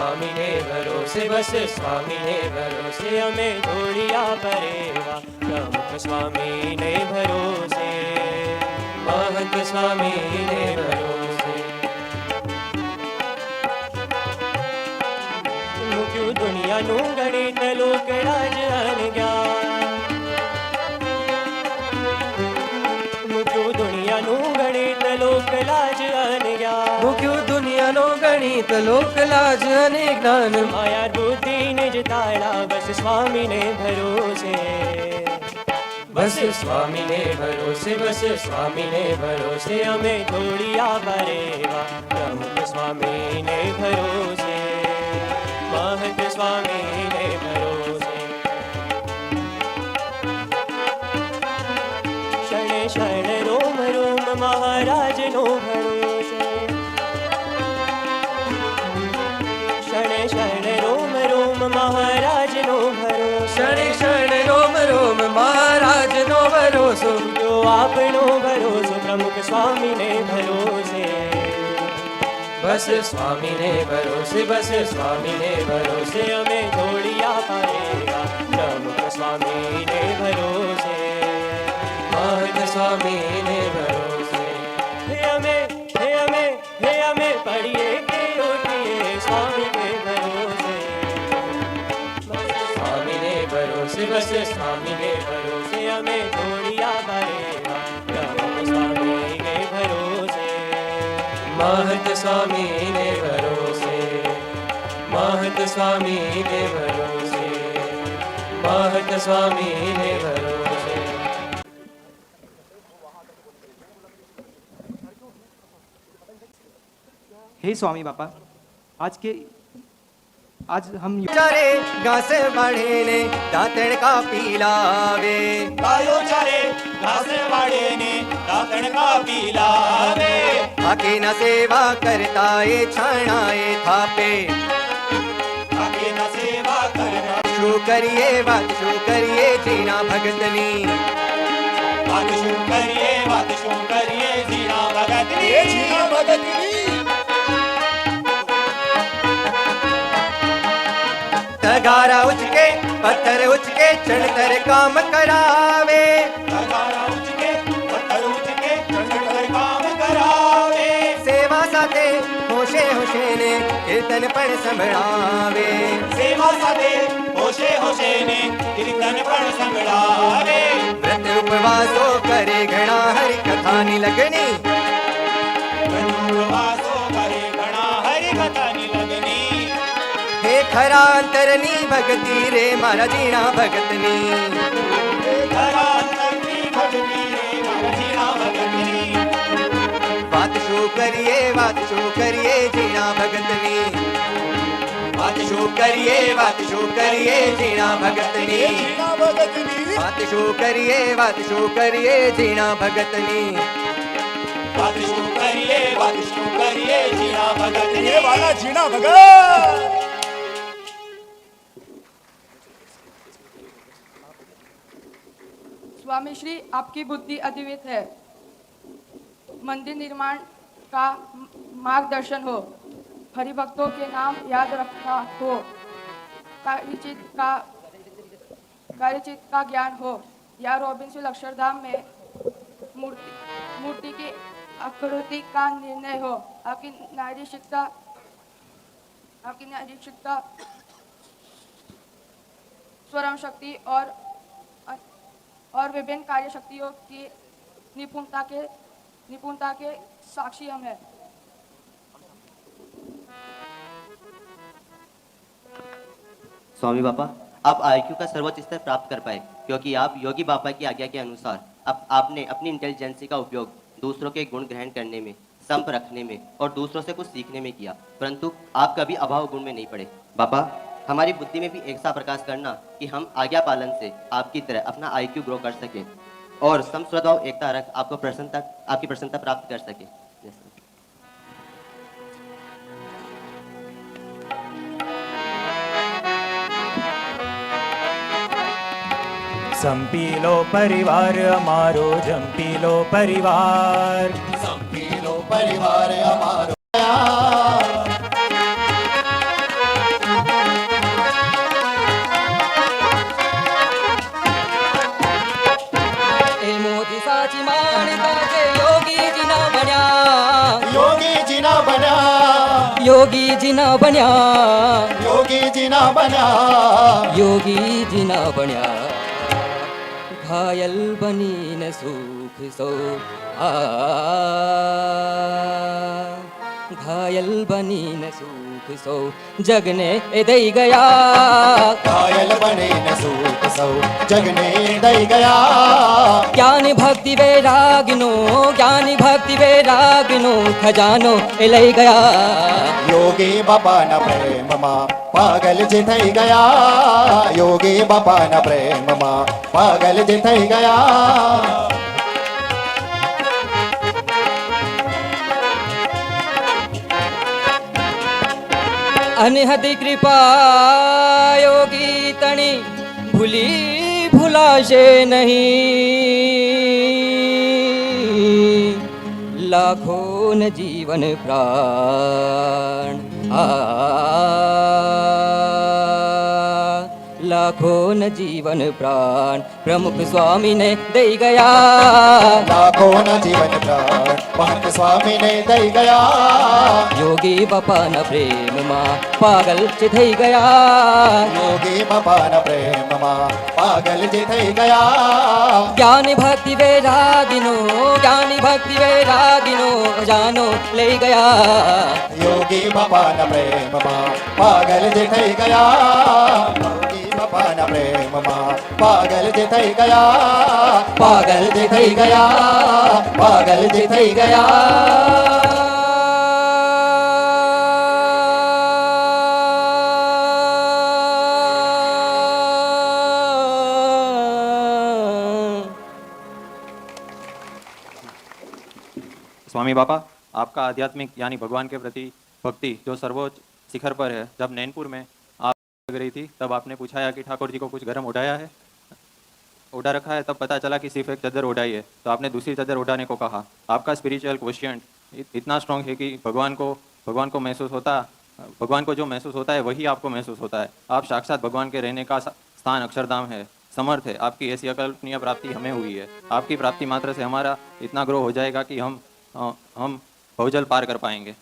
સ્વામીને ભરોસે બસ, સ્વામીને ભરોસે અમે ઢોળિયા કરેવા પ્રમુખ સ્વામીને ભરોસે, મહંત સ્વામીને ભરોસે. મૂક્યું દુનિયાનું ગણિત લોકડા ગણિત લોક લાજ અને જ્ઞાન માયા બુદ્ધિ નિજ તાળા બસ સ્વામીને ભરોસે બસ સ્વામીને ભરોસે બસ સ્વામીને ભરોસે અમે ઢોળિયા ભરેવા પ્રમુખ સ્વામીને ભરોસે મહંત સ્વામીને ભરોસે શણે શણે રોમ રોમ મહારાજનો ભરોસે शरण रोम रोम महाराज नो भरो क्षण शरण रोम रोम महाराज नो भरोसो। आप नो भरोसो प्रमुख स्वामी ने भरोसे। बस स्वामी ने भरोसे बस स्वामी ने भरोसे। हमें थोड़िया पाएगा प्रमुख स्वामी ने भरोसे। महत स्वामी ने भरोसे। हे हमें हे हमें हे हमें पढ़िए के उठिए स्वामी के भरोसे बस स्वामी के भरोसे हमें थोड़िया भरेगा स्वामी के भरोसे। महत स्वामी के भरोसे। महत स्वामी के भरोसे। महत स्वामी के भरोसे। हे स्वामी बापा आज के आज हम चरे बाढ़े ने दातण का पिलावे। गायो चरे बाढ़े ने दातण का पीलावे। आके न सेवा करता ये छाणाए थापे। आके न सेवा करता शुरू करिए बात शुरू करिए जीना भगतनी। बात शुरू करिए बात शुरू करिए जीना भगतनी। जीना भगतनी। ढगारा उचके पत्थर उचके चढ़तर काम करावे। काम करावे। होशे होशे ने कीर्तन पण संभळावे। सेवा साथे होशे होशे ने कीर्तन पण संभळावे। व्रत उपवासो करे घणा हरि कथा नी लगनी व्रत उपवासो ખરા અંતરની ભક્તિ રે મારા જીણા ભગતની ખરા અંતરની ભક્તિ રે મારા જીણા ભગતની વાત શું કરીએ વાત શું કરીએ જીણા ભગતની વાત શું કરીએ વાત શું કરીએ જીણા ભગતની જીણા ભગતની વાત શું કરીએ વાત શું કરીએ જીણા ભગતની વાત શું કરીએ વાત શું કરીએ જીણા ભગતની વાલા જીણા ભગત स्वामी श्री आपकी बुद्धि अद्वित है। मंदिर निर्माण का मार्गदर्शन हो। हरिभक्तों के नाम याद रखना हो। कार्यचित का कार्यचित का ज्ञान हो। या रोबिन्स अक्षरधाम में मूर्ति मूर्ति की आकृति का निर्णय हो। आपकी नारी शिक्षा, आपकी नारी शिक्षा, स्वरम शक्ति और और विभिन्न कार्य शक्तियों की निपुणता के निपुणता के साक्षी हम हैं। स्वामी बापा, आप आईक्यू का सर्वोच्च स्तर प्राप्त कर पाए, क्योंकि आप योगी बापा की आज्ञा के अनुसार अब आपने अपनी इंटेलिजेंसी का उपयोग दूसरों के गुण ग्रहण करने में, संप रखने में और दूसरों से कुछ सीखने में किया, परंतु आप कभी अभाव गुण में नहीं पड़े। पापा हमारी बुद्धि में भी एक सा प्रकाश करना कि हम आज्ञा पालन से आपकी तरह अपना आईक्यू ग्रो कर सकें और सम भाव एकता रख आपको प्रसन्नता आपकी प्रसन्नता प्राप्त कर सके। संपी लो परिवार अमारो जंपी लो परिवार। संपी लो परिवार अमारो। योगी ना बन्या. योगी ना बन्या. योगी ना बन्या. घायल बनी न सुख सो आ. घायल बनी न सुख सो जगने दई गया। घायल बने न सूख सो जगने दई गया। ज्ञान भक्ति वे रागनो ज्ञान भक्ति वैरागिनो खजानो ले गया। योगी बाबा न प्रेम मा पागल जिथई गया। योगी बाबा न प्रेम मा पागल जिथई गया। અનહદ કૃપા યોગી તણી ભૂલી ભૂલાશે નહીં લાખો ન જીવન પ્રાણ આ लाखों न जीवन प्राण प्रमुख स्वामी ने दे गया। लाखों न जीवन प्राण प्रमुख स्वामी ने दे गया। योगी बापा न प्रेम माँ पागल चिथई गया। योगी बापा न प्रेम माँ पागल चिथई गया। ज्ञान भक्ति वैरागिनो ज्ञान भक्ति वैरागिनो जानो ले गया। योगी बापा न प्रेम मा पागल चिथई गया। બાપાના પ્રેમમાં પાગલ જે થઈ ગયા પાગલ જે થઈ ગયા પાગલ જે થઈ ગયા स्वामी बापा आपका आध्यात्मिक यानी भगवान के प्रति भक्ति जो सर्वोच्च शिखर पर है जब नैनपुर में आप लग रही थी। तब आपने पूछा कि ठाकुर जी को कुछ गर्म उठाया है? उड़ा रखा है, तब पता चला कि सिर्फ़ एक चादर उड़ाई है। तो आपने दूसरी चादर उड़ाने को कहा। आपका स्पिरिचुअल क्वेश्चन इतना स्ट्रांग है कि भगवान को भगवान को महसूस होता, भगवान को जो महसूस होता है, वही आपको महसूस होता है। आप साक्षात भगवान के रहने का स्थान अक्षरधाम है। समर्थ है। आपकी ऐसी अकल्पनीय प्राप्ति हमें हुई है। आपकी प्राप्ति मात्र से हमारा इतना ग्रो हो जाएगा कि हम हम भवजल पार कर पाएँगे।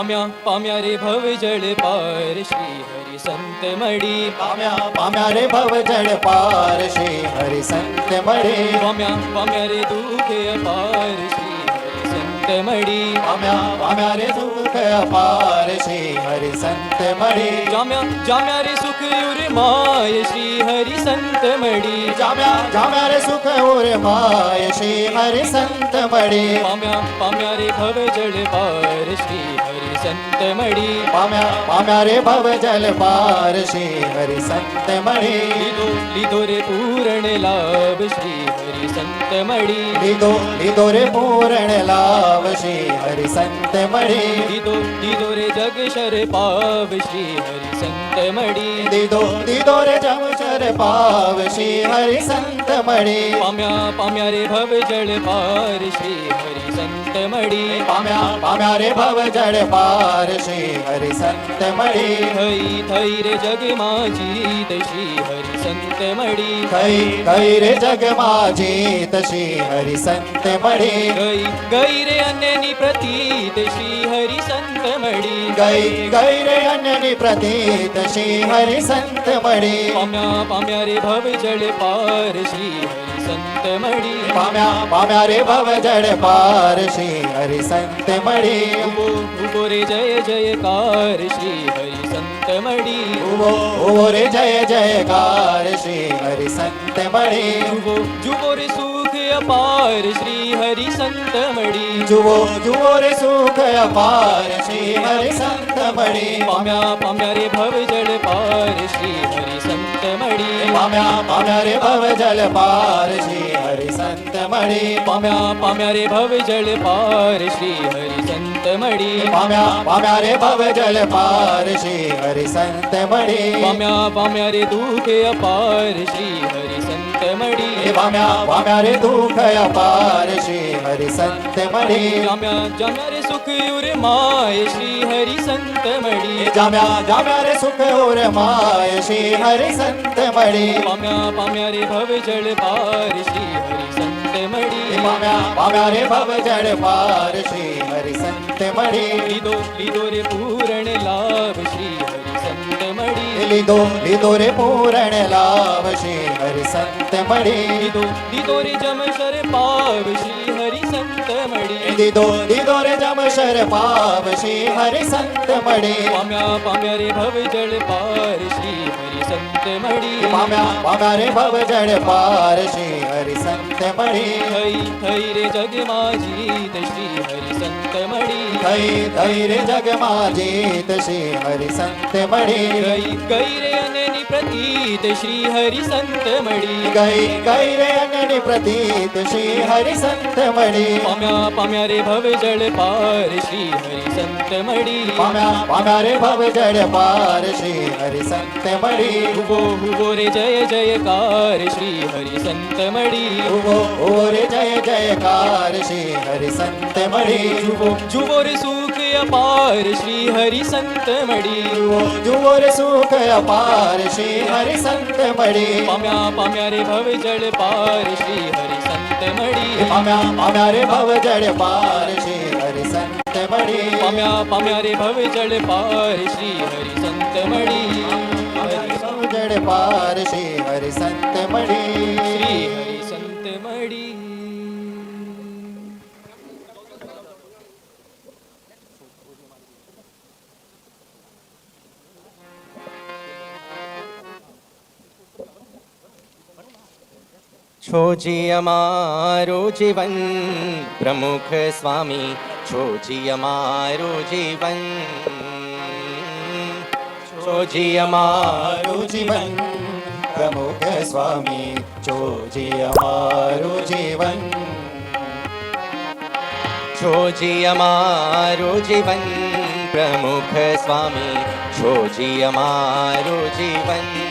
પામ્યા પામ્યા રે ભવ જળ પાર શ્રી હરિ સંત મળી. પામ્યા પામ્યા રે ભવ જળ પાર શ્રી હરિ સંત મળી. પામ્યા પામ્યા રે દુઃખે અપાર શ્રી હરિ સંત મળી. પામ્યા પામ્યા રે દુઃખ અપાર શ્રી હરિ સંત મળી. જામ્યા જામ્યા રે સુખ ઉર માય શ્રી હરિ સંત મળી. જામ્યા જામ્યા રે સુખ ઓર માય શ્રી હરિ સંત મળી. પામ્યા પામ્યા રે ભવ જળ પાર શ્રી સંત મળી પામ્યા પામ્યા રે ભવ જલ પાર શ્રી હરિ સંત મળી લીધો લીધો રે પૂરણ લાભ શ્રી સંત મળી દીધો દીધો રે પૂરણ લાવશે હરિ સંત મળી. દીધો દીધો રે જગ શર પાવ શ્રી હરિ સંત મળી। દીધો દીધો રે જમશર પાવ શ્રી હરિ સંત મળી. પામ્યા પામ્યા રે ભવ જળ પારશી હરિ સંત મળી। પામ્યા પામ્યા રે ભવ જળ પારશી હરિ સંત મળી. થઈ થઈ રે જગમાં જીત શ્રી હરિ संत मड़ी गई गई रे जग माझी तशी हरि संत मड़ी गई गई रे अन्यनी प्रती तशी हरि संत मड़ी गई गई रे अन्यनी प्रती तशी हरि संत मड़ी पाम्या पाम्या रे भव जड पार श्री संत मड़ी पाम्या पाम्या रे भव जड पार श्री हरि संत मड़ी उबो उबो रे जय जयकार श्री हरी मड़ी मणि जय जयकार श्री हरि संत मणि। जुबो रे सुख अपार श्री हरि संत मणि। जुबो जुबो रे सुख अपार श्री हरि संत मणि। पाम्या पाम्या रे भव जल पार श्री हरि संत मणि। पाम्या पाम्या रे भव जल पार श्री हरि संत સંત મળી પામ્યા પામ્યા રે ભવ જળ પાર શ્રી હરિ સંત મળી પામ્યા પામ્યા રે ભવ જળ પાર શ્રી હરિ સંત મળી પામ્યા પામ્યા રે દુઃખ અપાર શ્રી હરિ સંત મળી પામ્યા પામ્યા રે દુઃખ અપાર શ્રી હરિ સંત મળી જામ્યા જામ્યા રે સુખ ઉર માય શ્રી હરિ સંત મળી જામ્યા જામ્યા રે સુખ ઉર માય શ્રી હરિ સંત મળી પામ્યા પામ્યા રે ભવ જળ પાર શ્રી હરિ સંત મળી. પામ્યા પામ્યા રે ભવ જળ પાર શ્રી હરિ સંત મળી. લીધો લીધો રે પૂરણ લાભ શ્રી હરિ સંત મળી. લીધો લીધો રે પૂરણ લાભ શ્રી संत मड़ी दीदो दीदो जम शर पाव श्री हरि संत मणे। दीदो दीदो रे जम शर पाव श्री हरि संत मड़ी पाम्या पाम्या रे भव जल पार श्री हरि संत मड़ी पाम्या पाम्या रे भव जल पार श्री हरि संत मड़ी हई हई रे जग माझी श्री हरि गई थई रे जग माजीत श्री हरि संत मणि गई गई रे अननी प्रतीत श्री हरि संत मणि गई गई रे अननी प्रतीत श्री हरि संत मणि पम्या पम्या रे भव जल पार श्री हरि संत मणि पम्या पम्या रे भव जल पार श्री हरि संत मणि हुवो हुवो रे जय जयकार श्री हरि संत मणि हुवो हुवो रे जय जयकार श्री हरि संत मणि जुवो जुवो रे સુખ અપાર શ્રી હરિ સંત મળી જુઓ જુઓ રે સુખ અપાર શ્રી હરિ સંત મળી પામ્યા પામ્યા રે ભવ જળ પાર શ્રી હરિ સંત મળી પામ્યા પામ્યા રે ભવ જળ પાર શ્રી હરિ સંત મળી પામ્યા પામ્યા રે ભવ જળ પાર શ્રી હરિ સંત મળી ભવ જળ પાર શ્રી હરિ સંત મળી શ્રી छोजी अमारो जीवन। प्रमुख स्वामी छोजी अमारो जीवन। छोजी अमारो जीवन। प्रमुख स्वामी छोजी अमारो जीवन। छोजी अमारो जीवन। प्रमुख स्वामी छोजी अमारो जीवन।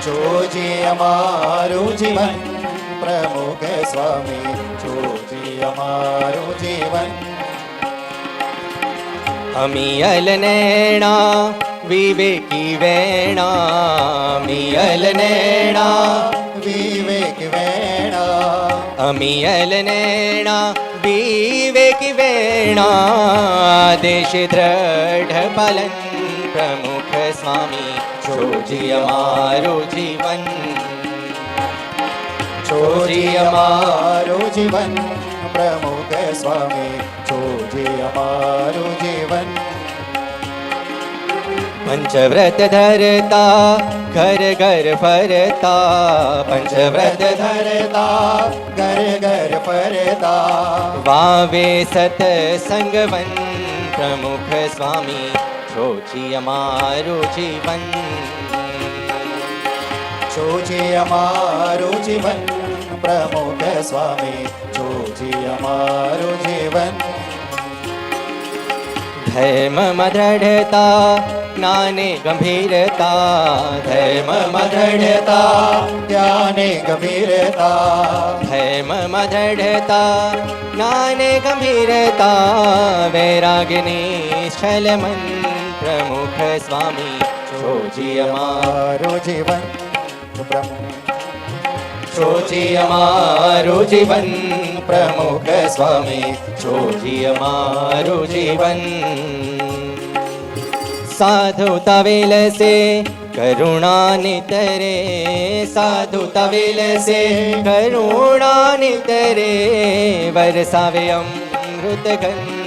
જોજી અમારું જીવન પ્રમુખ સ્વામી જોજી અમારું જીવન અમિયલ નેણા વિવેકી વેણા અમિયલ નેણા વિવેક વેણા અમિયલ નેણા વિવેક વેણા દેશ દ્રઢ પાલન પ્રમુખ સ્વામી છોજી અમારું જીવન જોજી અમારું જીવન પ્રમુખ સ્વામી જોજી અમારું જીવન પંચવ્રત ધરતા ઘર ઘર ફરતા પંચવ્રત ધરતા ઘર ઘર ફરતા વાવે સતસંગવન પ્રમુખ સ્વામી છોજી અમારું જીવન જોજી અમારું જીવન પ્રમુખ સ્વામી જોજી અમારું જીવન ધર્મમાં દ્રઢતા જ્ઞાને ગંભીરતા ધર્મમાં દ્રઢતા જ્ઞાને ગંભીરતા ધર્મમાં દ્રઢતા જ્ઞાને ગંભીરતા વૈરાગની છલમન प्रमुख स्वामी सोची अमारो जीवन सोची अमारो जीवन प्रमुख स्वामी सोची अमारो जीवन साधु तवेल से करुणा नितरे साधु तवेल से करुणा नितरे बरसावे अमृत गंगा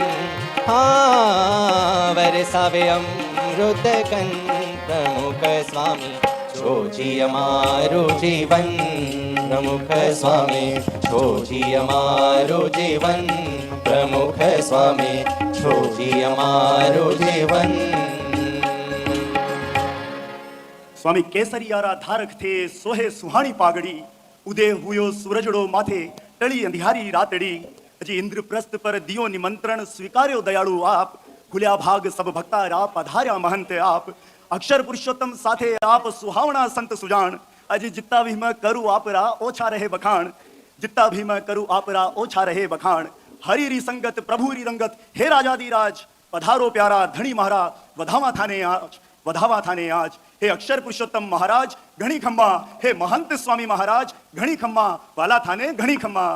હા વરસાવે અમૃત ઘન પ્રમુખ સ્વામી છોજી અમારું જીવન પ્રમુખ સ્વામી છોજી અમારું જીવન પ્રમુખ સ્વામી છોજી અમારું જીવન સ્વામી કેસરિયારા ધારક થે સોહે સુહાણી પાગડી ઉદે હુયો સૂરજડો માથે ટળી અંધિયારી રાતડી जे इंद्रप्रस्थ पर दियो निमंत्रण, स्वीकार्यो दयालु आप। खुलिया भाग सब भक्ता आप अधार्या महंत आप। अक्षर पुरुषोत्तम साथे आप सुहावना संत सुजान अजी जितना भी मैं करूँ आपरा ओछा रहे बखान जितना भी मैं करूँ आपरा ओछा रहे बखान हरी री संगत, प्रभु री रंगत, हे राजा दी राज पधारो प्यारा धनी महाराज, वधावा थाने आज, वधावा थाने आज। हे अक्षर पुरुषोत्तम महाराज घणी खम्मा। हे महंत स्वामी महाराज घणी खम्मा। वाला थाने घणी खम्मा।